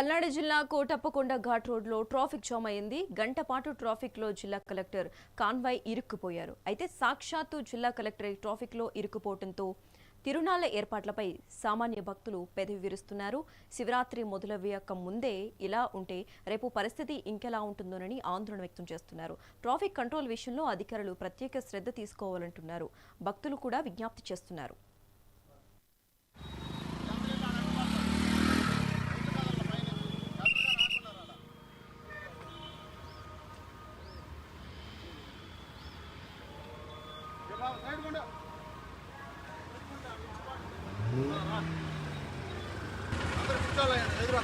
పల్నాడు జిల్లా కోటప్పకొండ ఘాట్ రోడ్లో traffic jam అయింది. గంట పాటు ట్రాఫిక్లో జిల్లా కలెక్టర్ కాన్వాయ్ ఇరుక్కుపోయారు. అయితే సాక్షాత్తు జిల్లా కలెక్టర్ ట్రాఫిక్లో ఇరుక్కుపోవడంతో తిరునాళ్ళ ఏర్పాట్లపై సామాన్య భక్తులు పెదవి విరుస్తున్నారు. శివరాత్రి మొదలవ్వక ముందే ఇలా ఉంటే రేపు పరిస్థితి ఇంకెలా ఉంటుందోనని ఆందోళన వ్యక్తం చేస్తున్నారు. ట్రాఫిక్ కంట్రోల్ విషయంలో అధికారులు ప్రత్యేక శ్రద్ధ తీసుకోవాలంటున్నారు. భక్తులు కూడా విజ్ఞప్తి చేస్తున్నారు. ఎదురు